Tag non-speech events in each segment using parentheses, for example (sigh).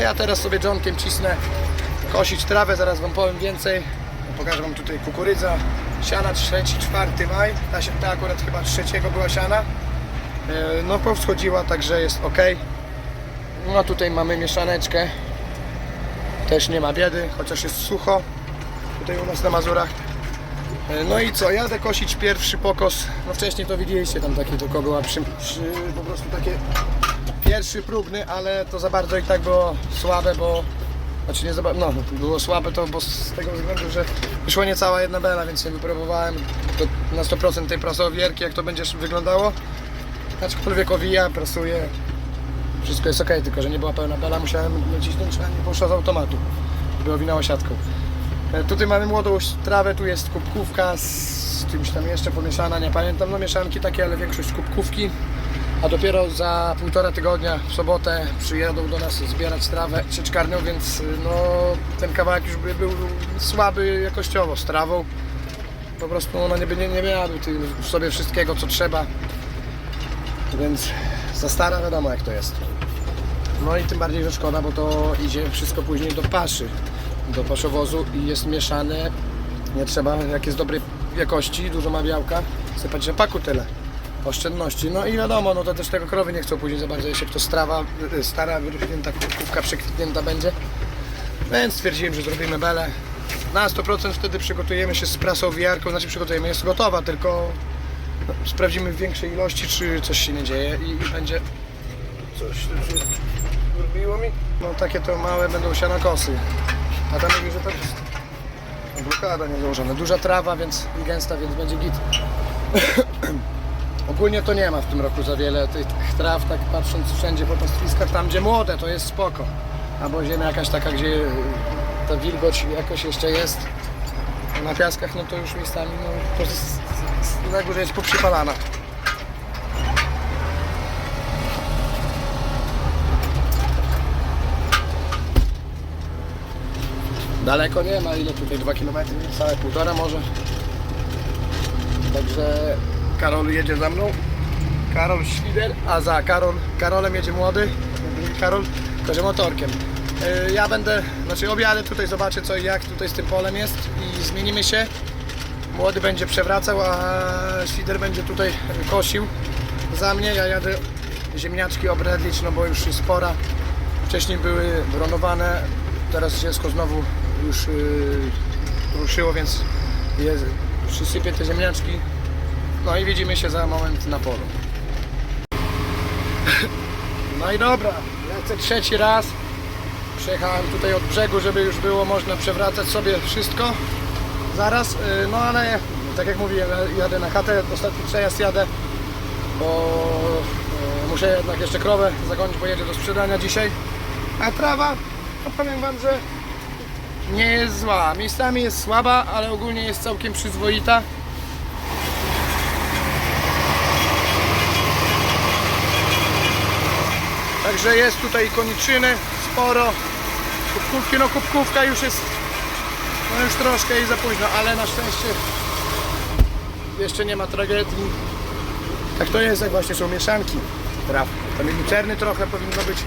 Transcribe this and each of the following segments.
Ja teraz sobie dżonkiem cisnę kosić trawę, zaraz Wam powiem więcej. Pokażę Wam tutaj kukurydza, siana 3, 4 maj, ta, się- ta akurat chyba 3 była siana. E, No powschodziła, także jest ok. No tutaj mamy mieszaneczkę. Też nie ma biedy, chociaż jest sucho. Tutaj u nas na Mazurach. E, No i co, jadę kosić pierwszy pokos. No wcześniej to widzieliście tam takie tylko była przy, przy, po prostu takie pierwszy próbny, ale to za bardzo i tak było słabe, bo znaczy nie no było słabe to bo z tego względu, że wyszła niecała jedna bela, więc nie wypróbowałem to na 100% tej prasowierki, jak to będzie wyglądało. Aczkolwiek owija, prasuje, wszystko jest ok, tylko że nie była pełna bela, musiałem nacisnąć, a nie poszła z automatu, żeby owinęła siatką. E, Tutaj mamy młodą trawę, tu jest kubkówka z czymś tam jeszcze pomieszana, nie pamiętam, no mieszanki takie, ale większość kubkówki. A dopiero za półtora tygodnia w sobotę przyjadą do nas zbierać trawę sieczkarnią, więc no, ten kawałek już by był słaby jakościowo z trawą. Po prostu ona nie, nie, nie w sobie wszystkiego co trzeba. Więc za stara wiadomo jak to jest. No i tym bardziej, że szkoda, bo to idzie wszystko później do paszy, do paszowozu i jest mieszane. Nie trzeba, jak jest dobrej jakości, dużo ma białka, sypać rzepaku tyle. Oszczędności. No i wiadomo, no to też tego krowy nie chcą później za bardzo, jeśli to strawa, y, stara, wyrośnięta kubkówka przekwitnięta będzie. Więc stwierdziłem, że zrobimy belę. Na 100% wtedy przygotujemy się z prasowiarką, znaczy przygotujemy, jest gotowa, tylko no, sprawdzimy w większej ilości, czy coś się nie dzieje i, będzie coś zrobiło mi. No takie to małe będą sianokosy. A tam mówi, że to jest blokada nie założona. Duża trawa, więc i gęsta, więc będzie git. (coughs) Ogólnie to nie ma w tym roku za wiele tych traw, tak patrząc wszędzie po pastwiskach, tam gdzie młode to jest spoko. Albo ziemia jakaś taka, gdzie y, ta wilgoć jakoś jeszcze jest. Na piaskach no to już miejscami no, to jest, na górze jest poprzypalana. Daleko nie ma, ile tutaj 2 km, całe półtora może. Także Karol jedzie za mną. Karol Świder, a za Karol, Karolem jedzie młody. Karol, tylko motorkiem. Yy, Ja będę, znaczy objadę tutaj, zobaczę co i jak tutaj z tym polem jest i zmienimy się. Młody będzie przewracał, a Świder będzie tutaj kosił za mnie. Ja jadę ziemniaczki obredlić, no bo już jest pora. Wcześniej były bronowane, teraz dziecko znowu już yy, ruszyło, więc je, przysypię te ziemniaczki. No i widzimy się za moment na polu. No i dobra, lecę trzeci raz. Przyjechałem tutaj od brzegu, żeby już było można przewracać sobie wszystko. Zaraz, yy, no ale tak jak mówiłem, ja jadę na chatę, ostatni przejazd jadę, bo yy, muszę jednak jeszcze krowę zagonić, bo jedzie do sprzedania dzisiaj. A trawa, no powiem Wam, że nie jest zła. Miejscami jest słaba, ale ogólnie jest całkiem przyzwoita. Także jest tutaj koniczyny sporo. Kubkówki, no kubkówka już jest no już troszkę i za późno, ale na szczęście jeszcze nie ma tragedii. Tak to jest, jak właśnie są mieszanki traw. Tam i lucerny trochę powinno być.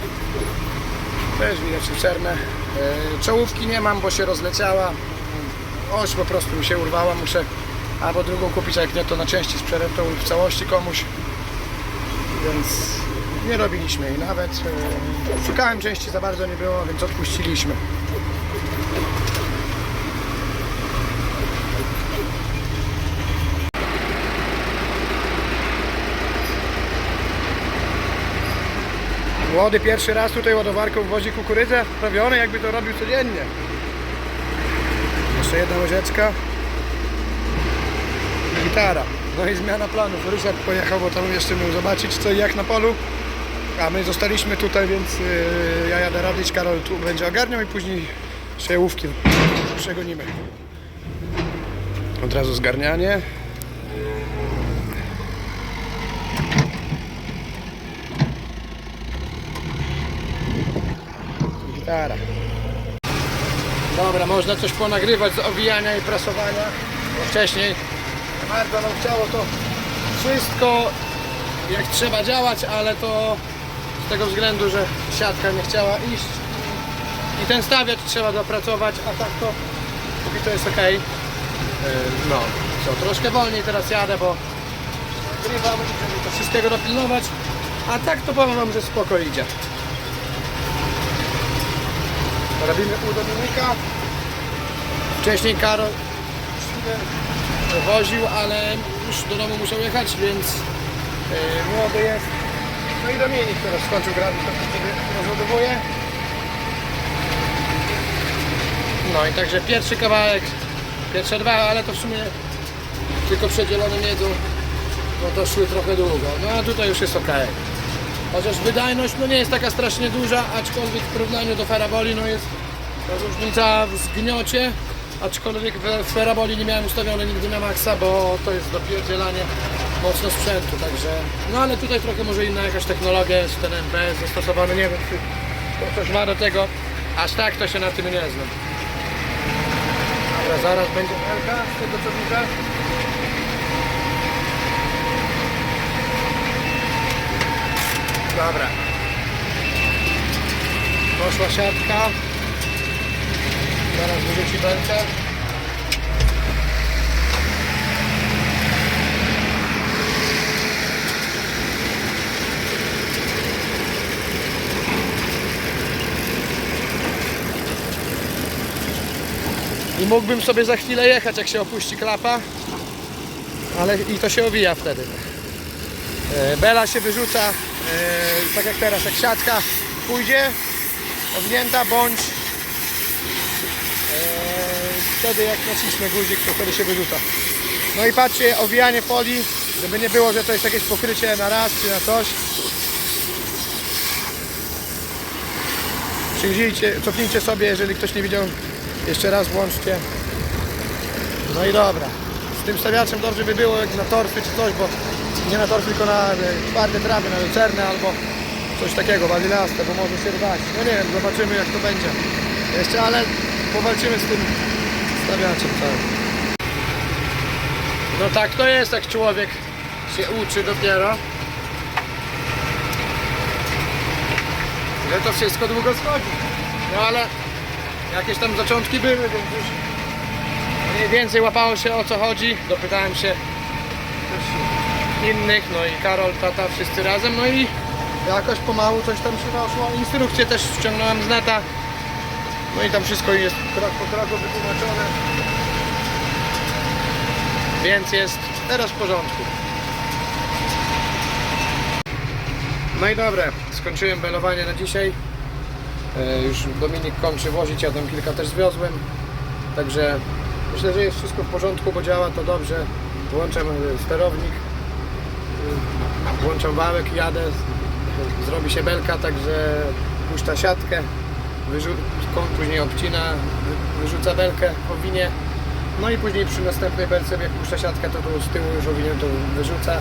Też widać lucernę. E, Czołówki nie mam, bo się rozleciała. Oś po prostu mi się urwała. Muszę albo drugą kupić, a jak nie to na części sprzedam w całości komuś. Więc nie robiliśmy jej nawet. E, Szukałem części, za bardzo nie było, więc odpuściliśmy. Młody pierwszy raz tutaj ładowarką wozi kukurydzę wprawiony, jakby to robił codziennie. Jeszcze jedna łyżeczka. I Gitara. No i zmiana planów. Rysiak pojechał, bo tam jeszcze miał zobaczyć co i jak na polu. A my zostaliśmy tutaj, więc yy, ja jadę radzić, Karol tu będzie ogarniał i później przełówki przegonimy. Od razu zgarnianie. Gitara. Dobra, można coś ponagrywać z owijania i prasowania. Wcześniej bardzo nam chciało to wszystko jak trzeba działać, ale to z tego względu, że siatka nie chciała iść. I ten stawiacz trzeba dopracować, a tak to póki to jest ok. No, co, troszkę wolniej teraz jadę, bo grywam, żeby to wszystkiego dopilnować. A tak to powiem wam, że spoko idzie. Robimy u Dominika. Wcześniej Karol woził, ale już do domu musiał jechać, więc yy, młody jest. No i Dominik teraz skończył grać, to sobie rozładowuje. No i także pierwszy kawałek, pierwsze dwa, ale to w sumie tylko przedzielone miedzą, no to szły trochę długo. No a tutaj już jest ok. Chociaż wydajność no nie jest taka strasznie duża, aczkolwiek w porównaniu do Feraboli no jest różnica w zgniocie, aczkolwiek w w Feraboli nie miałem ustawione nigdy na maksa, bo to jest dopierdzielanie mocno sprzętu, także no ale tutaj trochę może inna jakaś technologia jest ten MPS zastosowany, nie wiem czy coś ma do tego, aż tak to się na tym nie znam. Dobra, zaraz będzie Elka, z tego co widzę. Dobra. Poszła siatka. Zaraz wyrzuci belkę. I mógłbym sobie za chwilę jechać, jak się opuści klapa. Ale i to się owija wtedy. E, Bela się wyrzuca, e, tak jak teraz, jak siatka pójdzie, owinięta, bądź e, wtedy jak naciśnie guzik, to wtedy się wyrzuca. No i patrzcie, owijanie folii, żeby nie było, że to jest jakieś pokrycie na raz czy na coś. Przyjrzyjcie, cofnijcie sobie, jeżeli ktoś nie widział, jeszcze raz włączcie. No i dobra. Z tym stawiaczem dobrze by było jak na torfy czy coś, bo nie na torfy, tylko na e, twarde trawy, na lucerne albo coś takiego, wazilaste, bo może się rwać. No nie wiem, zobaczymy jak to będzie. Jeszcze, ale powalczymy z tym stawiaczem całym. No tak to jest, jak człowiek się uczy dopiero. Że to wszystko długo schodzi. No ale jakieś tam zaczątki były, więc już mniej więcej łapało się o co chodzi. Dopytałem się innych, no i Karol, tata, wszyscy razem, no i jakoś pomału coś tam się doszło. Instrukcję też ściągnąłem z neta. No i tam wszystko jest krok po kroku wytłumaczone. Więc jest teraz w porządku. No i dobra, skończyłem belowanie na dzisiaj. E, Już Dominik kończy wozić, ja tam kilka też zwiozłem. Także myślę, że jest wszystko w porządku, bo działa to dobrze. Włączam e, sterownik, e, włączam wałek, jadę, zrobi się belka, także puszcza siatkę, ko- później obcina, wy- wyrzuca belkę, owinie. No i później przy następnej belce, jak puszcza siatkę, to tu z tyłu już owinię to wyrzuca.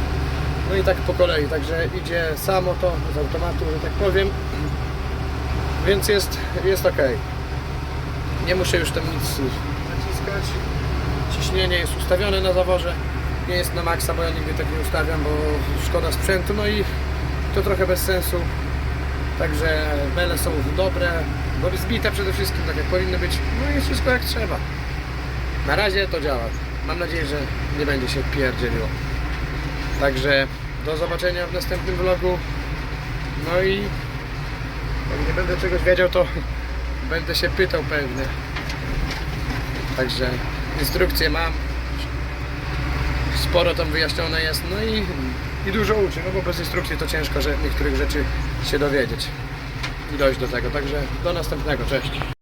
No i tak po kolei, także idzie samo to z automatu, że tak powiem. Więc jest, jest ok. Nie muszę już tam nic naciskać. Ciśnienie jest ustawione na zaworze. Nie jest na maksa, bo ja nigdy tak nie ustawiam, bo szkoda sprzętu. No i to trochę bez sensu. Także bele są dobre, bo zbite przede wszystkim, tak jak powinny być. No jest wszystko jak trzeba. Na razie to działa. Mam nadzieję, że nie będzie się pierdzieliło. Także do zobaczenia w następnym vlogu. No i jak nie będę czegoś wiedział, to będę się pytał pewnie. Także instrukcje mam. Sporo tam wyjaśnione jest, no i, i dużo uczy, no bo bez instrukcji to ciężko, że niektórych rzeczy się dowiedzieć i dojść do tego. Także do następnego, cześć.